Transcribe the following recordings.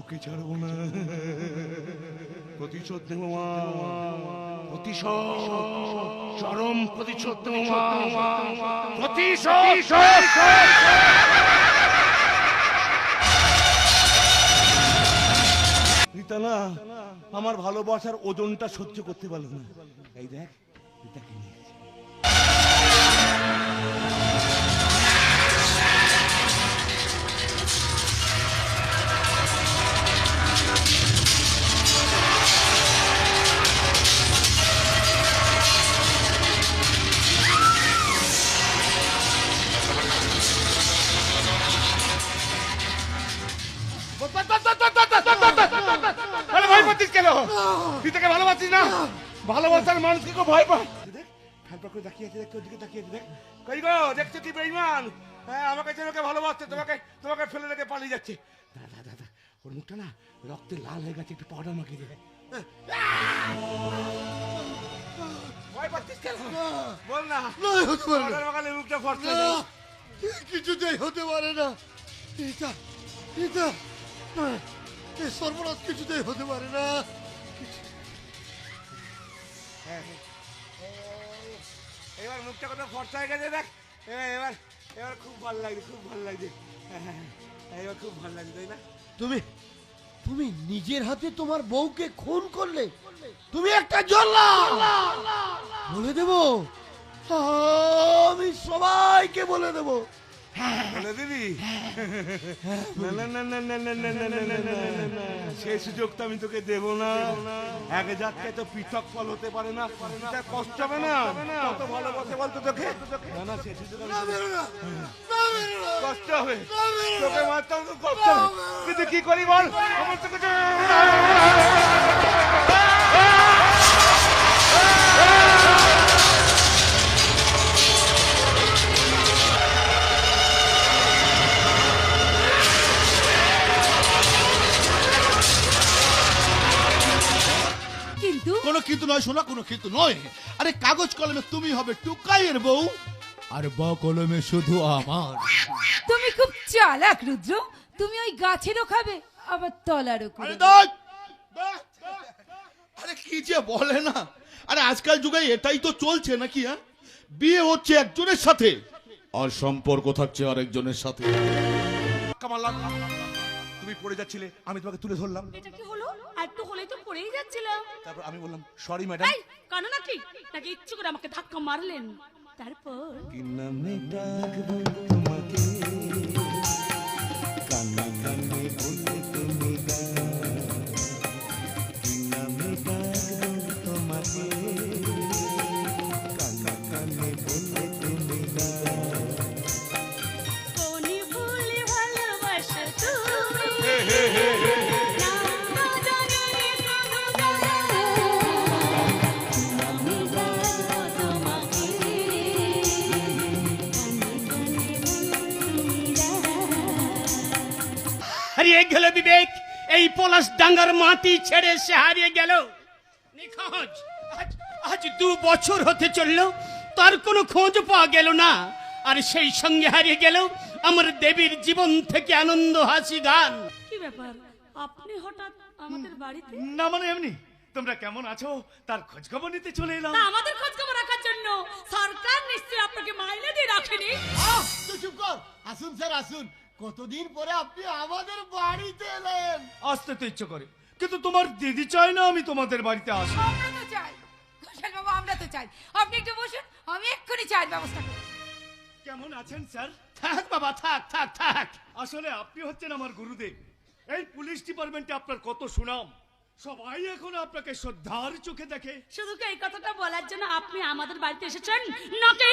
কাউকে ছাড়বো না। প্রতিশোধ নেব প্রতিশোধ। চরম প্রতিশোধ নেব প্রতিশোধ। রীতা আমার ভালোবাসার ওজনটা সহ্য করতে পারল না। এই দেখ, রীতাকে আরে কেন? তুই তাকে ভালোবাসিস না? ভালোবাসার মানুষকে কেউ ভয় পায়। দেখ ফ্যান করে তাকিয়ে আছে দেখ ওদিকে তাকিয়ে আছে দেখ। কই গো দেখছ কি বেইমান? হ্যাঁ আমাকে যেন ওকে ভালোবাসছে তোমাকে তোমাকে ফেলে রেখে পালিয়ে যাচ্ছে। দাদা দাদা ওর মুখটা না রক্তে লাল হয়ে গেছে একটু পাউডার মাখিয়ে দে। ভয় পাচ্ছিস কেন? বল না। হতে পারে না। পাউডার মুখটা ফর্সা কিছুতেই হতে পারে না। এটা এটা না, এই সর্বনাশ কিছুতেই হতে পারে না। হ্যাঁ, এবার মুখটা কত ফর্সা হয়ে গেছে দেখ। এবার এবার খুব ভালো লাগছে খুব ভালো লাগছে। হ্যাঁ, হ্যাঁ, হ্যাঁ, এবার খুব ভালো লাগছে তাই না? তুমি তুমি নিজের হাতে তোমার বউকে খুন করলে তুমি একটা জ্বললা বলে দেব? আমি সবাইকে বলে দেব। বলে সেই সুযোগ তো আমি তোকে দেব না এক জাতকে তো পৃথক ফল হতে পারে না কষ্ট হবে না কত ভালোবাসে বলতো তোকে না না সেই সুযোগ। কষ্ট হবে। তোকে মারতাম তো কষ্ট হবে কিন্তু কি করি বল আমার তোকে কিন্তু? কোনো কিন্তু নয় শোনা কোনো কিন্তু নয়। আরে কাগজ কলমে তুমি হবে টুকাইয়ের বউ আর ব কলমে শুধু আমার। তুমি খুব চালাক রুদ্র। তুমি ওই গাছেরও খাবে আবার তলারও আরে! দাঁত! আরে কি যে বলে না? আরে আজকাল যুগে এটাই তো চলছে নাকি হ্যাঁ? বিয়ে হচ্ছে একজনের সাথে আর সম্পর্ক থাকছে আরেকজনের সাথে। কামাল্লাম তুমি পড়ে যাচ্ছিলে আমি তোমাকে তুলে ধরলাম। এটা কি হলো? আর একটু হলেই তো পড়েই যাচ্ছিলাম। তারপর আমি বললাম সরি ম্যাডাম এই কানো নাকি নাকি ইচ্ছে করে আমাকে ধাক্কা মারলেন? তারপর? কি নামে ডাকবো তোমাকে কান্না কান্না বলে তুমি বিবেক এই পলাশ ডাঙ্গার মাটি ছেড়ে সে হারিয়ে গেল। নিখোঁজ। আজ আজ দু বছর হতে চলল তার কোনো খোঁজ পাওয়া গেল না। আর সেই সঙ্গে হারিয়ে গেল আমার দেবীর জীবন থেকে আনন্দ হাসি গান। কি ব্যাপার? আপনি হঠাৎ আমাদের বাড়িতে? না মানে এমনি তোমরা কেমন আছো? তার খোঁজ খবর নিতে চলে এলাম। না আমাদের খোঁজ খবর রাখার জন্য সরকার নিশ্চয়ই আপনাকে মাইনে দিয়ে রাখেনি। আহ, তুই চুপ কর। আসুন স্যার আসুন। কতদিন পরে আপনি আমাদের বাড়িতে এলেন? আসতে তো ইচ্ছে করে। কিন্তু তোমার দিদি চায় না আমি তোমাদের বাড়িতে আসি। আমরা তো চাই। ঘোষাল বাবু আমরা তো চাই। আপনি একটু বসুন আমি এক্ষুনি চায়ের ব্যবস্থা করি। কেমন আছেন স্যার? থাক বাবা থাক থাক থাক। আসলে আপনি হচ্ছেন আমার গুরুদেব। এই পুলিশ ডিপার্টমেন্টে আপনার কত সুনাম। সবাই এখন আপনাকে শ্রদ্ধার চোখে দেখে। শুধু কি এই কথাটা বলার জন্য আপনি আমাদের বাড়িতে এসেছেন? নাকি?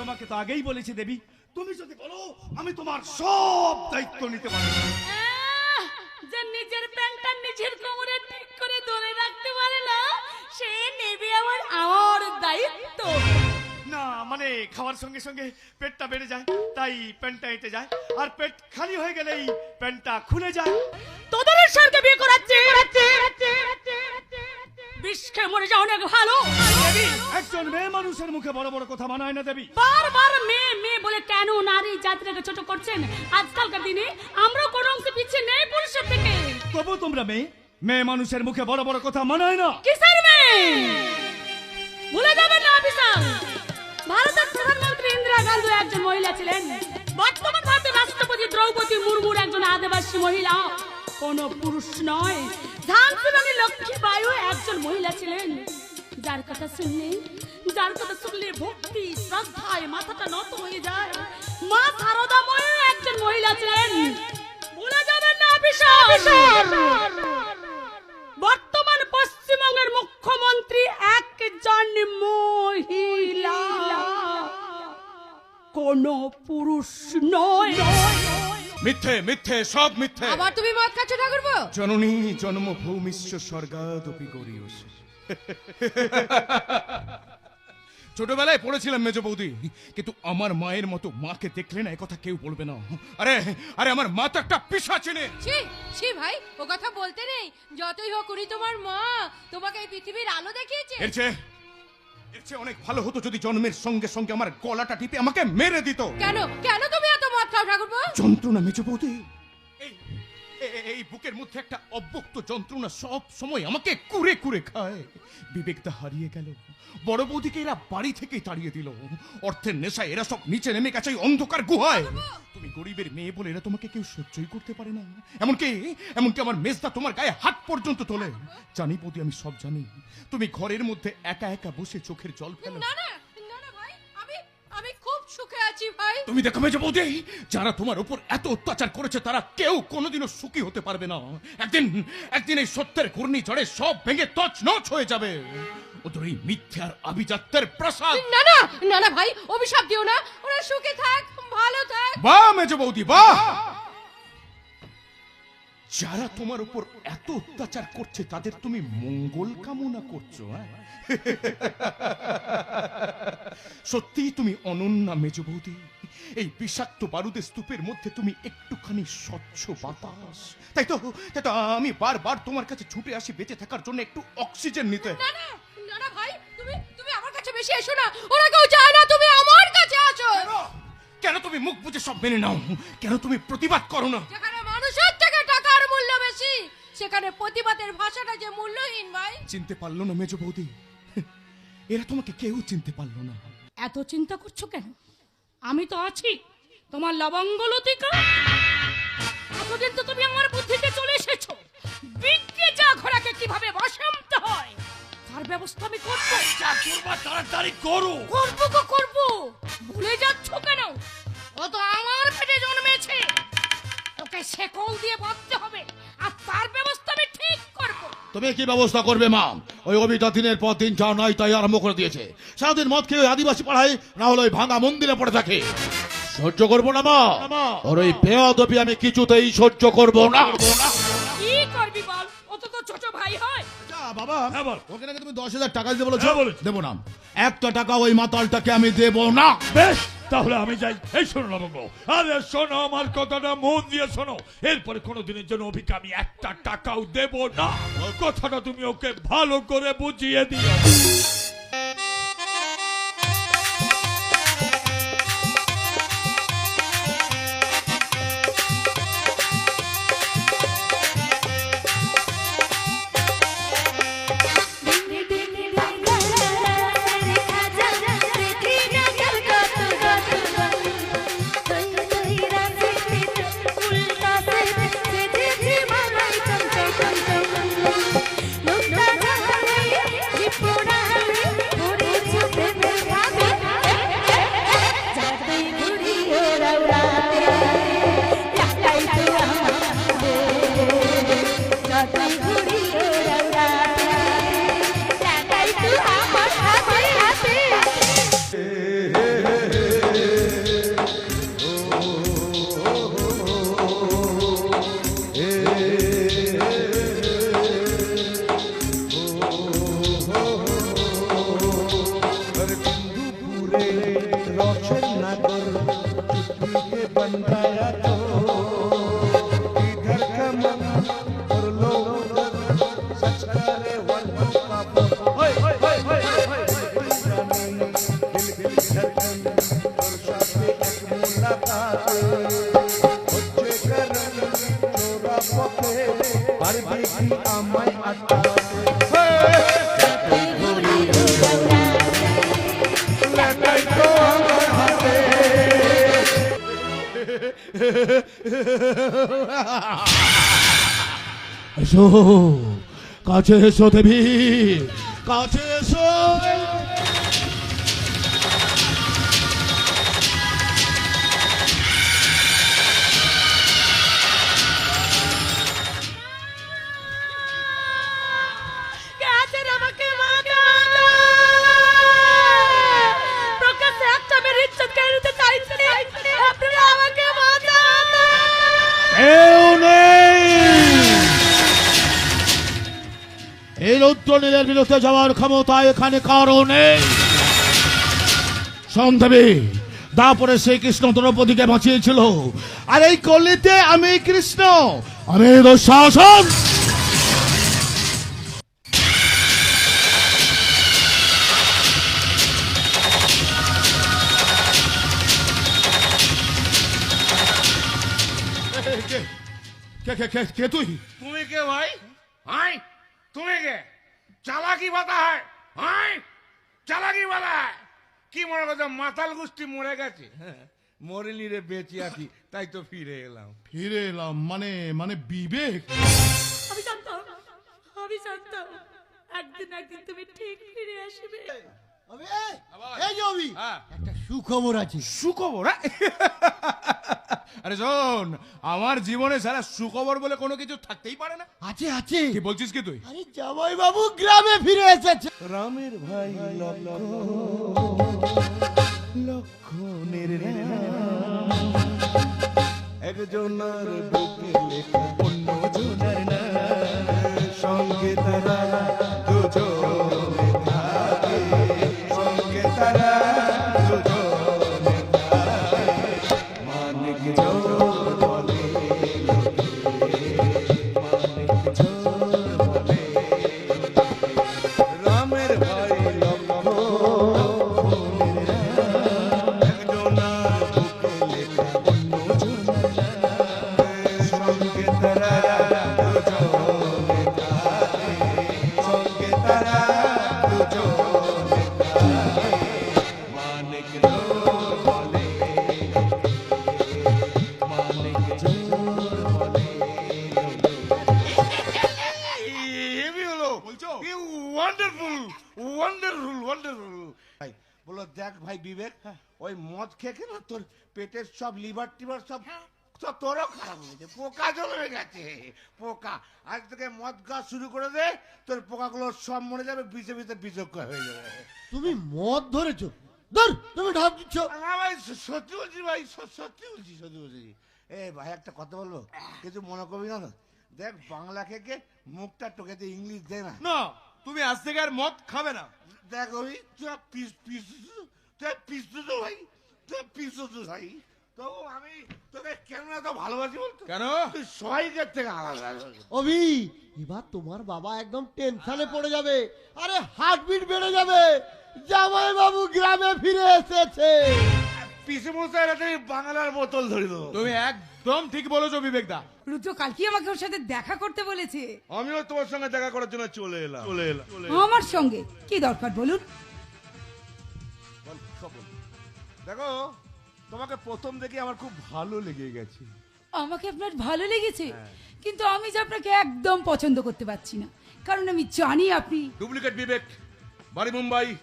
তোমাকে তো আগেই বলেছি দেবী। তুমি যদি বলো আমি তোমার সব দায়িত্ব নিতে পারি যে নিজের প্যান্টটা নিজের কোমরে ঠিক করে ধরে রাখতে পারে না সে নেবে আমার আমার দায়িত্ব। না মানে খাওয়ার সঙ্গে সঙ্গে পেটটা বেড়ে যায় তাই প্যান্টটা এঁটে যায়। আর পেট খালি হয়ে গেলেই প্যান্টটা খুলে যায়। তোদের সরকে বিয়ে করাচ্ছে। বিষ খেয়ে মরে যাও অনেক ভালো। দেবী একজন মেয়ে মানুষের মুখে বড় বড় কথা মানায় না দেবী। বারবার মেয়ে মেয়ে বলে কেন নারী জাতিটাকে ছোট করছেন? আজকালকার দিনে আমরা কোনো অংশে পিছিয়ে নেই পুরুষের থেকে। তবু তোমরা মেয়ে মেয়ে মানুষের মুখে বড় বড় কথা মানায় না। কিসের মেয়ে? ভুলে যাবেন না অফিসার। ভারতের প্রধানমন্ত্রী ইন্দিরা গান্ধী একজন মহিলা ছিলেন। বর্তমান ভারতের রাষ্ট্রপতি দ্রৌপদী মুর্মুর একজন আদিবাসী মহিলা। কোন পুরুষ নয়। ঝান্সি রানী লক্ষ্মীবাইও একজন মহিলা ছিলেন। যার কথা শুনলে, যার কথা শুনলে ভক্তি, শ্রদ্ধায় মাথাটা নত হয়ে যায়। মা শারদাময় একজন মহিলা ছিলেন। ভুলে বর্তমান পশ্চিমবঙ্গের মুখ্যমন্ত্রী একজন মহিলা। কোন পুরুষ নয়। মিথ্যে মিথ্যে সব মিথ্যে। আবার তুমি মদ খাচ্ছ ঠাকুরপো? জননী জন্মভূমিশ্চ স্বর্গাদপি গরিয়সী ছোটবেলায় পড়েছিলাম মেজ বৌদি কিন্তু আমার মায়ের মতো মাকে দেখলে না কথা কেউ বলবে না। আরে আরে আমার মা তো একটা পিসা চেনে। ছি ছি ভাই ও কথা বলতে নেই। যতই হোক উনি তোমার মা। তোমাকে এই পৃথিবীর আলো দেখিয়েছে। এর চেয়ে এর চেয়ে অনেক ভালো হতো যদি জন্মের সঙ্গে সঙ্গে আমার গলাটা টিপে আমাকে মেরে দিত। কেন? কেন তুমি এত মদ খাও ঠাকুরপো? যন্ত্রণা মেজ বৌদি। এই বুকের মধ্যে একটা অব্যক্ত যন্ত্রণা সব সময় আমাকে কুরে কুরে খায়। বিবেকটা হারিয়ে গেল। বড় বৌদিকে এরা বাড়ি থেকেই তাড়িয়ে দিল। অর্থের নেশায় এরা সব নিচে নেমে গেছে অন্ধকার গুহায়। তুমি গরিবের মেয়ে বলে এরা তোমাকে কেউ সহ্যই করতে পারে না। এমনকি এমনকি আমার মেজদা তোমার গায়ে হাত পর্যন্ত তোলে। জানি বৌদি আমি সব জানি। তুমি ঘরের মধ্যে একা একা বসে চোখের জল ফেলো। না না সুখে আছি ভাই। তুমি দেখো মেজো বৌদি যারা তোমার উপর এত অত্যাচার করেছে তারা কেউ কোনোদিনও সুখী হতে পারবে না। একদিন একদিন এই সত্যের ঘূর্ণি ঝড়ে সব ভেঙে তছনছ হয়ে যাবে। ওদের এই মিথ্যে আর আভিজাত্যের প্রসাদ। না না না না ভাই অভিশাপ দিও না। ওরা সুখে থাক ভালো থাক। বাহ মেজো বৌদি বাহ! যারা তোমার উপর এত অত্যাচার করছে তাদের তুমি মঙ্গল কামনা করছ হ্যাঁ? সত্যিই তুমি অনন্যা মেজ বৌদি এই বিষাক্ত বারুদের স্তূপের মধ্যে তুমি একটুখানি স্বচ্ছ বাতাস। তাই তো তাই তো আমি বারবার তোমার কাছে ছুটে আসি বেঁচে থাকার জন্য একটু অক্সিজেন নিতে। না না না না ভাই তুমি তুমি আমার কাছে বেশি এসো না। ওরা কেউ চায় না তুমি আমার কাছে আসো। কেন? তুমি মুখ বুঝে সব মেনে নাও? কেন তুমি প্রতিবাদ করো না? যেখানে মানুষের থেকে টাকার মূল্য বেশি সেখানে প্রতিবাদের ভাষাটা যে মূল্যহীন ভাই। চিনতে পারল না মেজ বৌদি এরা তোমাকে কেউ চিনতে পারল না। এত চিন্তা করছ কেন? আমি তো আছি। তোমার লবঙ্গ লতিকা? এতদিন তো তুমি আমার বুদ্ধিতে চলে এসেছ। বিজ্ঞে যা ঘোড়াকে কীভাবে বসামতে হয় তার ব্যবস্থা আমি করব। যা করবা তাড়াতাড়ি করো। করব গো করব। ভুলে যাচ্ছ কেন? ও তো আমার পেটে জন্মেছে। ওকে শেকল দিয়ে বাঁধতে হবে আর তার ব্যবস্থা আমি ঠিক করব। তুমি কি ব্যবস্থা করবে মা? ওই অবিতা দিনের পর দিন যা নয় তাই আরম্ভ করে দিয়েছে। সারাদিন মদ খেয়ে আদিবাসী পাড়ায় না হলে ওই ভাঙা মন্দিরে পড়ে থাকে। সহ্য করব না মা। ওর ওই বেয়াদবি আমি কিছুতেই সহ্য করব না। কি করবি বল? ও তো তোর ছোট ভাই হয়। যা, বাবা। হ্যাঁ, বল। ওকে নাকি তুমি দশ হাজার টাকা দিতে বলেছ? হ্যাঁ, বলেছি। দেবো না। একটা টাকা ওই মাতালটাকে আমি দেবো না। বেশ তাহলে আমি যাই। এই শোনো আরে শোনো আমার কথাটা মন দিয়ে শোনো। এরপরে কোনোদিনের জন্য অভিকে আমি একটা টাকাও দেব না। কথাটা তুমি ওকে ভালো করে বুঝিয়ে দিও। এসো কাছে এসো দেবী কাছে এসো। কে এই রৌদ্রনীলের বিরুদ্ধে যাওয়ার ক্ষমতা এখানে কারও নেই। সন্দেবী তারপরে সেই কৃষ্ণ দ্রৌপদীকে বাঁচিয়েছিল। আর এই কলিতে আমি কৃষ্ণ। আমি দুঃশাসন। কে? কে কে তুই? তুমি কে ভাই? হাই তুমি কে চালাকি বাতা হয়। হাই চালাকি বাতা হয়। কি মনে করছ মাতাল গোষ্ঠী মরে গেছে? হ্যাঁ, মরেনি রে বেঁচে আছি। তাই তো ফিরে এলাম। ফিরে এলাম মানে মানে বিবেক? আমি জানতাম আমি জানতাম একদিন একদিন তুমি ঠিক ফিরে আসবে। এই, হ্যাঁ। একটা সুখবর আছে। সুখবর হ্যাঁ? আরে শোন আমার জীবনে সারা সুখবর বলে কোনো কিছু থাকতেই পারে না। আছে আছে। কি বলছিস কি তুই? আরে জামাই বাবু গ্রামে ফিরে এসেছে। রামের ভাই লক্ষণের একজনের বুকে লেখা না সঙ্গে তারা দুজনে। দেখ ভাই বিবেক ওই মদ খেয়ে না তোর পেটের সব লিভার টিভার সব সব তোরও খারাপ হয়েছে পোকা জমে গেছে পোকা। আজ থেকে মদ খাওয়া শুরু করে দে তোর পোকাগুলো সব মরে যাবে বিষে বিষে বিচক্ষ হয়ে যাবে। তুমি মদ ধরেছো? ধর তুমি ঢাক দিচ্ছ। না ভাই সত্যি বলছি ভাই সত্যি বলছি সত্যি বলছি। এ ভাই একটা কথা বলব? কিছু মনে করবি না দেখ বাংলা খেকে মুখটা টোকেতে ইংলিশ দে না। না তুমি আজ থেকে আর মদ খাবে না। দেখ ওই পিস পিস তুই পিস তো ভাই তুই পিস তো ভাই। তো আমি তোকে কেন এত ভালোবাসি বলতো? কেন? তুই সবাইকার থেকে আলাদা। অভি এবার তোমার বাবা একদম টেনশনে পড়ে যাবে। আরে হার্টবিট বেড়ে যাবে। জামাই বাবু গ্রামে ফিরে এসেছে। পিসে মশাই রাতে বাংলার বোতল ধরে দেবো। তুমি একদম ঠিক বলেছ বিবেক দা রুদ্র কালকে আমাকে ওর সাথে দেখা করতে বলেছে। আমিও তোমার সঙ্গে দেখা করার জন্য চলে এলাম। চলে এলাম। আমার সঙ্গে কি দরকার বলুন? দেখো তোমাকে প্রথম দেখে আমার খুব ভালো লেগে গেছে। আমাকে আপনার ভালো লেগেছে? কিন্তু আমি যে আপনাকে একদম পছন্দ করতে পারছি না। কারণ আমি জানি আপনি ডুপ্লিকেট বিবেক বাড়ি মুম্বাই।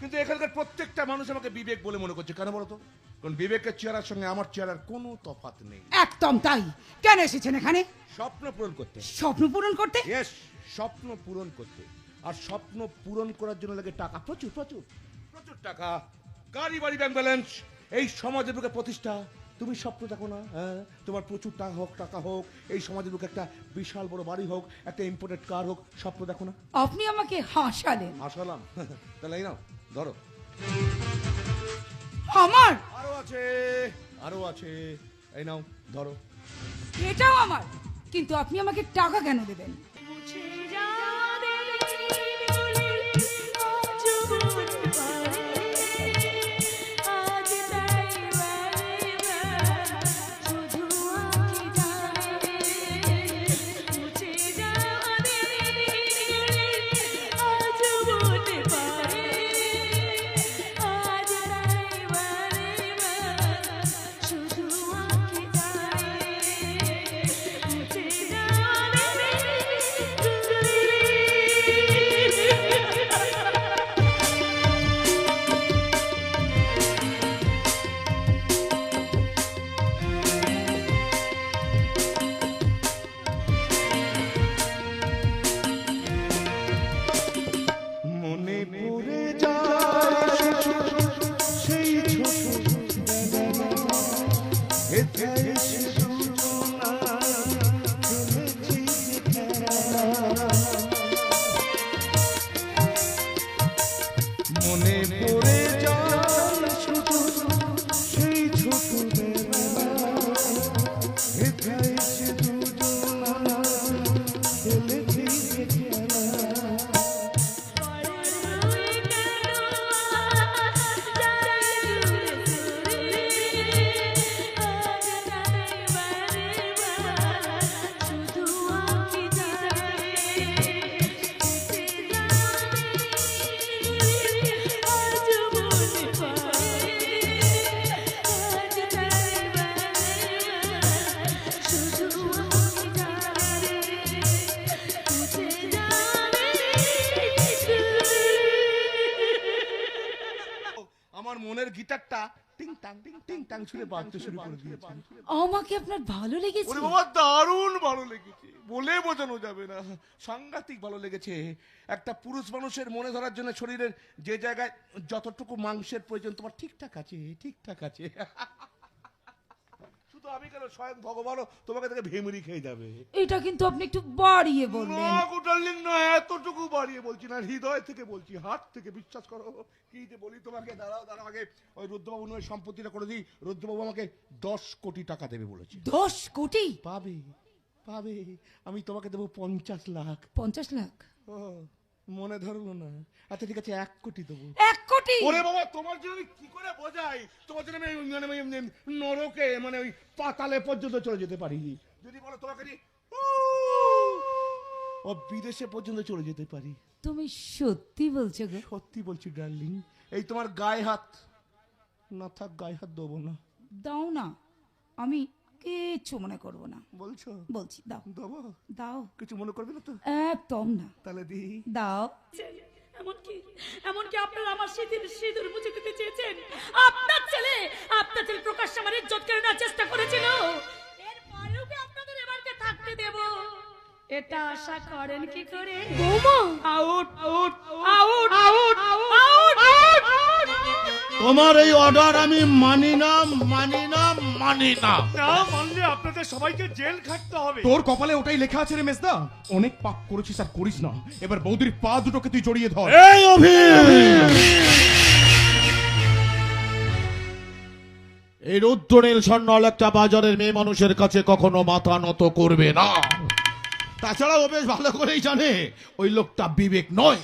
কিন্তু এখানকার প্রত্যেকটা মানুষ আমাকে বিবেক বলে মনে করছে। কেন বলতো কারণ বিবেকের চেহারার সঙ্গে আমার চেহারার কোনো তফাৎ নেই। একদম তাই। কেন এসেছেন এখানে? স্বপ্ন পূরণ করতে। স্বপ্ন পূরণ করতে? ইয়েস স্বপ্ন পূরণ করতে। আর স্বপ্ন পূরণ করার জন্য লাগে টাকা। প্রচুর প্রচুর প্রচুর টাকা। গাড়ি বাড়ি ব্যাংক ব্যালেন্স এই সমাজের বুকে প্রতিষ্ঠা। তুমি স্বপ্ন দেখো না হ্যাঁ? তোমার প্রচুর টাকা হোক টাকা হোক এই সমাজের বুকে একটা বিশাল বড় বাড়ি হোক একটা ইম্পোর্টেড কার হোক স্বপ্ন দেখো না? আপনি আমাকে হাসালেন। আসলাম তাহলে এই নাও ধরো। আমার? আরও আছে আরও আছে। এই নাও ধরো। এটাও আমার। কিন্তু আপনি আমাকে টাকা কেন দেবেন? গিটারটা টিং টাং টিং টিং টাং ছুঁড়ে বাজতে শুরু করে দিয়েছে। আমাকে আপনার ভালো লেগেছে? ওরে বাবা দারুণ ভালো লেগেছে। বলে বোঝানো যাবে না। সাংঘাতিক ভালো লেগেছে। একটা পুরুষ মানুষের মনে ধরার জন্য শরীরের যে জায়গায় যতটুকু মাংসের প্রয়োজন তোমার ঠিকঠাক আছে ঠিকঠাক আছে। শুধু আমি কেন স্বয়ং ভগবানও তোমাকে থেকে ভেমরি খেয়ে যাবে? এটা কিন্তু আপনি একটু বাড়িয়ে বললেন। না গো ডার্লিং না এতটুকু বাড়িয়ে বলছি না হৃদয় থেকে বলছি হাত থেকে বিশ্বাস করো। কি যে বলি তোমাকে দাঁড়াও দাঁড়াও আগে ওই রুদ্রবাবু নয় সম্পত্তিটা করে দিই। রুদ্রবাবু আমাকে দশ কোটি টাকা দেবে বলেছে। দশ কোটি? পাবে পাবে। আমি তোমাকে দেবো পঞ্চাশ লাখ। পঞ্চাশ লাখ? ও মনে ধরলো না। আচ্ছা ঠিক আছে এক কোটি দেবো। এক কোটি? ওরে বাবা তোমার জন্য কি করে বোঝাই? তোমার জন্য আমি মানে নরকে মানে ওই পাতালে পর্যন্ত চলে যেতে পারি। যদি বলো তোমাকে ও বিদেশে পর্যন্ত চলে যেতে পারি। তুমি সত্যি বলছো গো। সত্যি বলছি ডার্লিং। এই তোমার গায়ে হাত না থাক গায়ে হাত দেবো না। দাও না। আমি কিচ্ছু মনে করব না। বলছো? বলছি দাও। দেবো? দাও। কিছু মনে করবে না তো? একদম না। তাহলে দি। দাও। এমনকি এমনকি আপনারা আমার সিঁদুর সিঁদুর মুছে দিতে চেয়েছেন। আপনার ছেলে আপনার ছেলে প্রকাশ আমার ইজ্জত কেড়ে নেওয়ার চেষ্টা করেছিল। এরপরেও কি আপনাদের এবারকে থাকতে দেব? এটা আশা করেন কি করে? বৌমা! Out out out out out out তোমার এই অর্ডার আমি মানি না মানি না। মানি না। না মানলে আপনাদের সবাইকে জেল খাটতে হবে। তোর কপালে ওটাই লেখা আছে রে মেজদা। অনেক পাপ করেছিস আর করিস না। এবার বৌদির পা দুটোকে তুই জড়িয়ে ধর। এই অভি এই রুদ্রনীল স্বর্ণল একটা বাজারের মেয়ে মানুষের কাছে কখনো মাথা নত করবে না। তাছাড়া ও বেশ ভালো করেই জানে ওই লোকটা বিবেক নয়।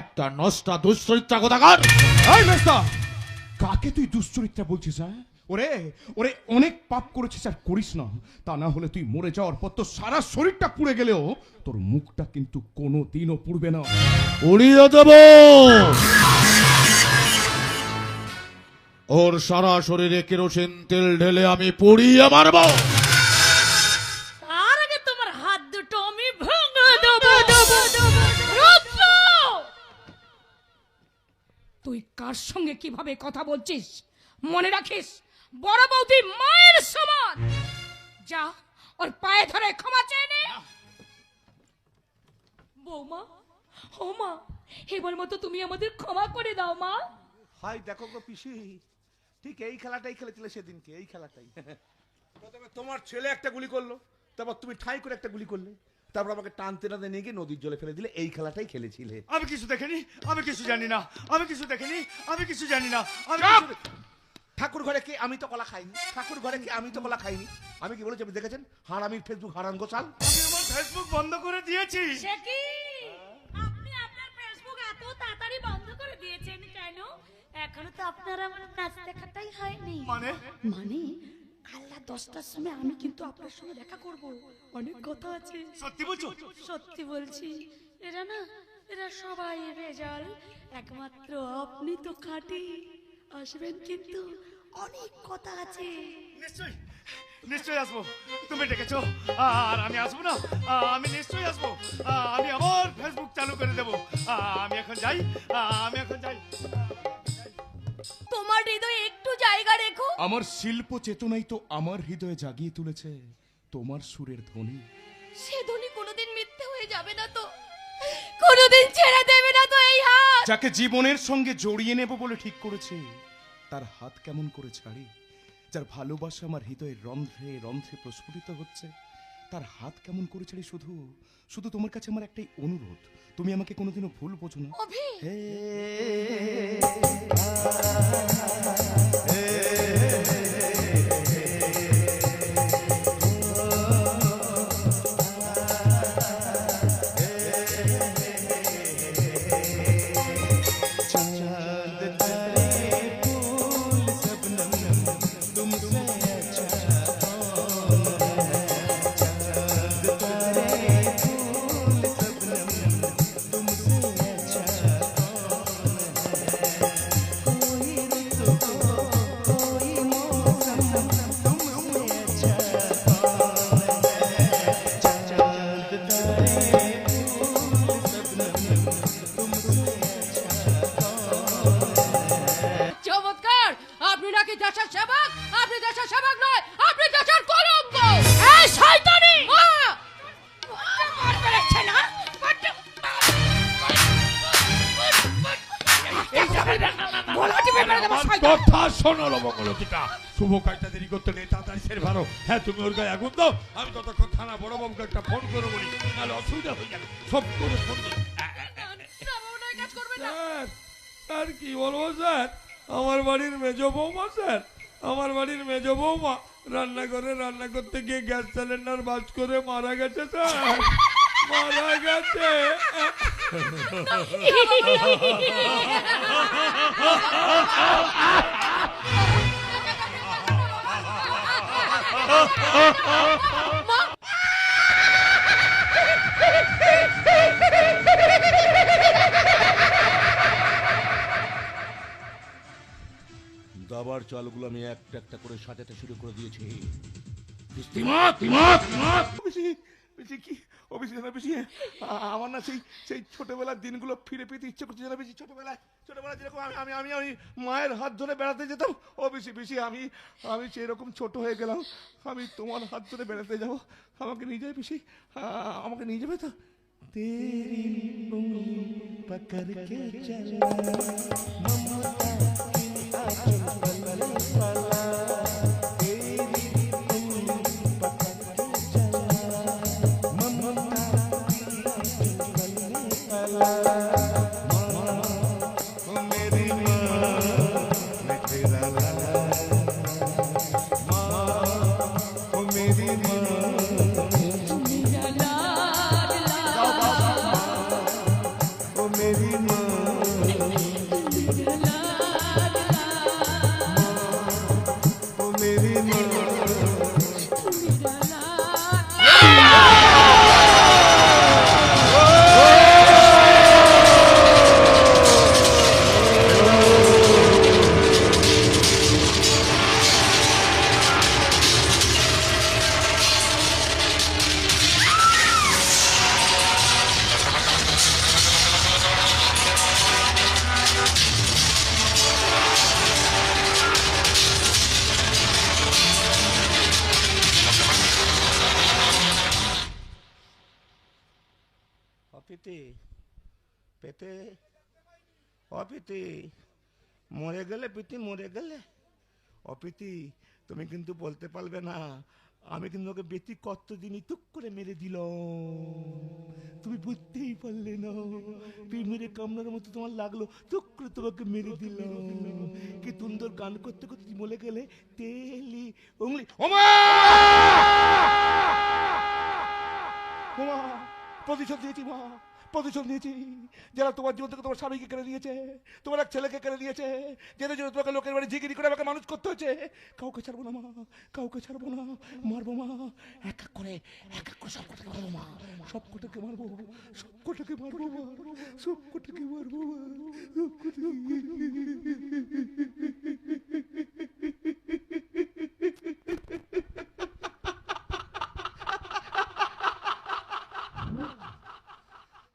একটা নষ্টা দুশ্চরিত্রা কোথাকার? এই মেজদা কাকে তুই দুশ্চরিত্রা বলছিস হ্যাঁ? ওরে ওরে অনেক পাপ করেছিস আর করিস না। তা না হলে তুই মরে যাওয়ার পর তোর সারা শরীরটা পুড়ে গেলেও তোর মুখটা কিন্তু কোনো দিনও পুড়বে না। উড়িয়ে দেব। ওর সারা শরীরে কেরোসিন তেল ঢেলে আমি পুড়িয়ে মারব। তার আগে তোমার হাত দুটো আমি ভেঙে দেবো। তুই কার সঙ্গে কীভাবে কথা বলছিস? মনে রাখিস বড় বৌদি মায়ের সমান। যা ওর পায়ে ধরে ক্ষমা চেয়ে নে। বৌমা ও মা এবার মতো তুমি আমাদের ক্ষমা করে দাও মা। হাই দেখো গো পিসি। ঠিক এই খেলাটাই খেলেছিলে সেদিনকে এই খেলাটাই। প্রথমে তোমার ছেলে একটা গুলি করল তারপর তুমি ঠাই করে একটা গুলি করলে তারপর আমাকে টানতে টানতে নিয়ে গিয়ে নদীর জলে ফেলে দিলে এই খেলাটাই খেলেছিলে। আমি কিছু দেখিনি আমি কিছু জানি না আমি কিছু দেখিনি আমি কিছু জানি না আমি ঠাকুর ঘরে কি আমি তো কলা খাইনি ঠাকুর ঘরে কি আমি তো কলা খাইনি। আমি কি বলেছি আপনি দেখেছেন? হারামির ফেসবুক হারান গোসাল আমি আমার ফেসবুক বন্ধ করে দিয়েছি সে কি? আপনি আপনার ফেসবুক এত তাড়াতাড়ি বন্ধ করে দিয়েছেন কেন? এখনও তো আপনার আমার নাচ দেখাটাই হয়নি। মানে? মানে আল্লাহ দশটার সময় আমি কিন্তু আপনার সঙ্গে দেখা করব। অনেক কথা আছে। সত্যি বলছো? সত্যি বলছি। এরা না এরা সবাই রেজাল একমাত্র আপনি তো খাঁটি। আসবেন কিন্তু অনেক কথা আছে। নিশ্চয়ই নিশ্চয়ই আসব। তুমি ডেকেছো? আর আমি আসব না? আমি নিশ্চয়ই আসব। আমি আবার ফেসবুক চালু করে দেবো। আমি এখন যাই আমি এখন যাই। তোমার হৃদয়ে একটু জায়গা রেখো। আমার শিল্প চেতনাই তো আমার হৃদয়ে জাগিয়ে তুলেছে। তোমার সুরের ধ্বনি। সে ধ্বনি কোনোদিন মিথ্যে হয়ে যাবে না তো? কোনোদিন ছেড়ে দেবে না তো এই হাত যাকে জীবনের সঙ্গে জড়িয়ে নেব বলে ঠিক করেছে তার হাত কেমন করে ছাড়ি যার ভালোবাসা আমার হৃদয়ের রন্ধ্রে রন্ধ্রে প্রস্ফুটিত হচ্ছে তার হাত কেমন করে ছাড়ি শুধু শুধু তোমার কাছে আমার একটাই অনুরোধ তুমি আমাকে কোনোদিনও ভুল বোঝো না অভি শুভ কাজটা দেরি করতে নেই, তাড়াতাড়ি সেরে ভালো হ্যাঁ তুমি ওর গায়ে আগুন দাও, আমি ততক্ষণ থানা বড় বাবুকে একটা ফোন করে বলি, নাহলে অসুবিধা হয়ে যাবে। সব করে ফোন স্যার স্যার, কি বলব, স্যার? আমার বাড়ির মেজ বৌমা, স্যার। আমার বাড়ির মেজ বৌমা রান্না করে রান্না করতে গিয়ে গ্যাস সিলিন্ডার বাজ করে মারা গেছে, স্যার। মারা গেছে। দাবার চালগুলো আমি একটা একটা করে সাজাতে শুরু করে দিয়েছি। আমার না সেই সেই ছোটবেলার দিনগুলো ফিরে পেতে ইচ্ছে করছে জানা বেশি ছোটবেলায়। ছোটবেলা যেরকম আমি আমি আমি ওই মায়ের হাত ধরে বেড়াতে যেতাম, ও বেশি বেশি আমি আমি সেরকম ছোট হয়ে গেলাম, আমি তোমার হাত ধরে বেড়াতে যাব। আমাকে নিয়ে যাবে বেশি আমাকে নিয়ে যাবে তো? तेरी उंगली पकड़ के चला ममता অপিতি তুমি কিন্তু বলতে পারবে না। আমি কিন্তু ওকে বেতি কত দিনই টুক করে মেরে দিল তুমি বুঝতেই পারলে না। মেরে কামড়ার মতো তোমার লাগল টুক করে তোমাকে মেরে দিল কি সুন্দর গান করতে করতে বলে গেলে তেলি উংলি। ওমা! ওমা! প্রতিশোধ দিয়েছি মা। প্রতিশোধ নিয়েছি যারা তোমার জীবন থেকে তোমার স্বামীকে কেড়ে নিয়েছে, তোমার এক ছেলেকে কেড়ে নিয়েছে, যাদের জন্য তোমাকে লোকের বাড়ি ঝিগিরি করে আমাকে মানুষ করতে হয়েছে, কাউকে ছাড়বো না মা, কাউকে ছাড়বো না, মারবো মা, এক এক করে, এক এক করে সব কটাকে মারবো মা সব কোটাকে মারবো সব কোটাকে মারবো মা সব কটাকে মারবো মা। সব